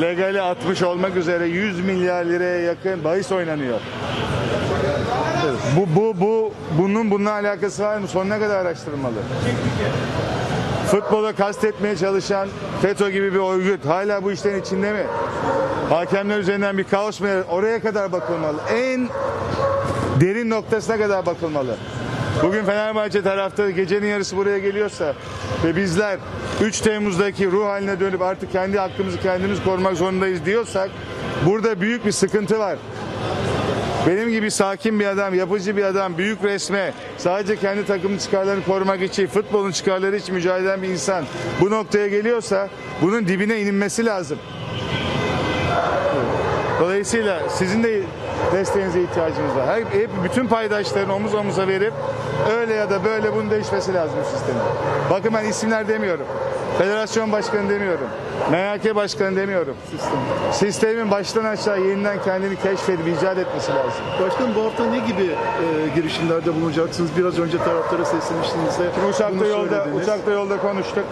legali atmış olmak üzere 100 milyar liraya yakın bahis oynanıyor. Bu bu bu bunun bununla alakası var mı? Sonuna kadar araştırılmalı. Futbola kastetmeye çalışan FETÖ gibi bir örgüt hala bu işlerin içinde mi? Hakemler üzerinden bir kaos mu? Oraya kadar bakılmalı. En derin noktasına kadar bakılmalı. Bugün Fenerbahçe taraftarı gecenin yarısı buraya geliyorsa ve bizler 3 Temmuz'daki ruh haline dönüp artık kendi hakkımızı kendimiz korumak zorundayız diyorsak burada büyük bir sıkıntı var. Benim gibi sakin bir adam, yapıcı bir adam, büyük resme, sadece kendi takımın çıkarlarını korumak için, futbolun çıkarları için mücadele eden bir insan bu noktaya geliyorsa bunun dibine inilmesi lazım. Dolayısıyla sizin de desteğinize ihtiyacımız var. Her, hep bütün paydaşların omuz omuza verip öyle ya da böyle bunun değişmesi lazım bu sistemin. Bakın ben isimler demiyorum. Federasyon başkanı demiyorum. MHK başkanı demiyorum. Sistem. Sistemin baştan aşağı yeniden kendini keşfedip icat etmesi lazım. Başkanım bu hafta ne gibi e, girişimlerde bulunacaksınız? Biraz önce taraftara seslenmiştiniz de. Uçakta bunu yolda söylediniz. uçakta yolda konuştuk.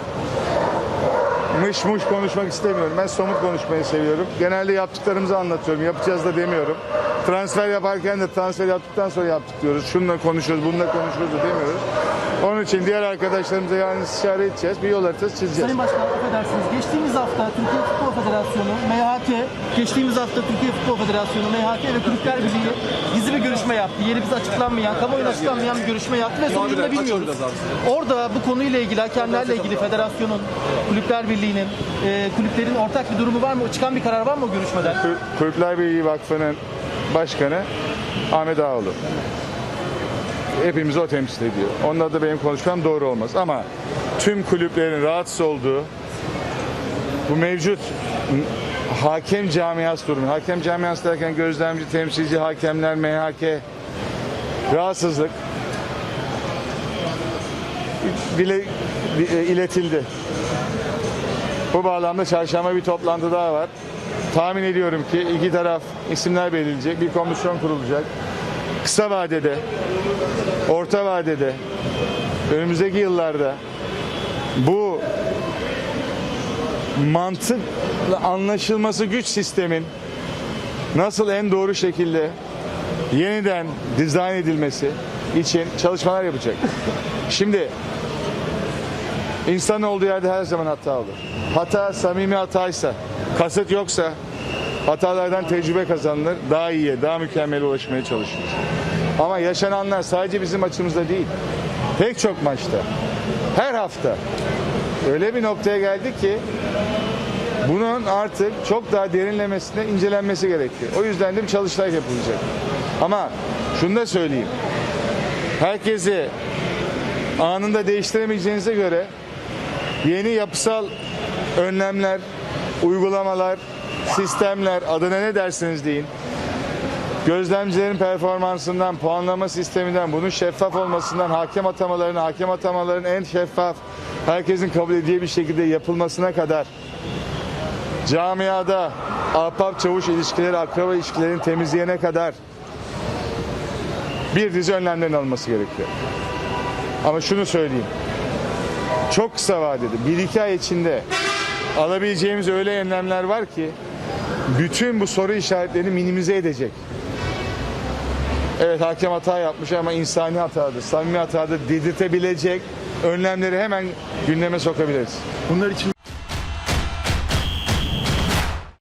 Mış muş konuşmak istemiyorum. Ben somut konuşmayı seviyorum. Genelde yaptıklarımızı anlatıyorum. Yapacağız da demiyorum. Transfer yaparken de transfer yaptıktan sonra yaptık diyoruz. Şununla konuşuyoruz, bununla konuşuyoruz da demiyoruz. Onun için diğer arkadaşlarımıza yarın istişare edeceğiz. Bir yol haritası çizeceğiz. Sayın Başkan affedersiniz. Geçtiğimiz hafta Türkiye Futbol Federasyonu, MHK, geçtiğimiz hafta Türkiye Futbol Federasyonu, MHK ve Kulüpler Birliği gizli bir görüşme yaptı. Yeri bize açıklanmayan, kamuoyuna açıklanmayan bir görüşme yaptı ve sonucunu da bilmiyoruz. Orada bu konuyla ilgili, hakemlerle ilgili federasyonun, Kulüpler Birliği'nin, e, kulüplerin ortak bir durumu var mı? Çıkan bir karar var mı o görüşmeden? Kul- Kulüpler Birliği Vakfı'nın başkanı Ahmet Ağoğlu. Hepimizi o temsil ediyor. Onunla da benim konuşmam doğru olmaz. Ama tüm kulüplerin rahatsız olduğu bu mevcut hakem camiası durumu. Hakem camiası derken gözlemci, temsilci, hakemler, MHK rahatsızlık dile e, iletildi. Bu bağlamda çarşamba bir toplantı daha var. Tahmin ediyorum ki iki taraf isimler belirleyecek, bir komisyon kurulacak. Kısa vadede, orta vadede, önümüzdeki yıllarda bu mantıkla anlaşılması güç sistemin nasıl en doğru şekilde yeniden dizayn edilmesi için çalışmalar yapacak. Şimdi İnsan olduğu yerde her zaman hata olur. Hata samimi hataysa, kasıt yoksa hatalardan tecrübe kazanılır. Daha iyiye, daha mükemmele ulaşmaya çalışılır. Ama yaşananlar sadece bizim açımızda değil. Pek çok maçta, her hafta öyle bir noktaya geldik ki bunun artık çok daha derinlemesine incelenmesi gerekiyor. O yüzden de bir çalıştay yapılacak. Ama şunu da söyleyeyim. Herkesi anında değiştiremeyeceğinize göre yeni yapısal önlemler, uygulamalar, sistemler adına ne dersiniz deyin. Gözlemcilerin performansından, puanlama sisteminden, bunun şeffaf olmasından, hakem atamalarına, hakem atamaların en şeffaf, herkesin kabul edeceği bir şekilde yapılmasına kadar camiada ahbap çavuş ilişkileri, akraba ilişkilerini temizleyene kadar bir dizi önlemlerin alınması gerekiyor. Ama şunu söyleyeyim. Çok kısa vadede, bir iki ay içinde alabileceğimiz öyle önlemler var ki bütün bu soru işaretlerini minimize edecek. Evet hakem hata yapmış ama insani hatadır, samimi hatadır dedirtebilecek önlemleri hemen gündeme sokabiliriz. Bunlar için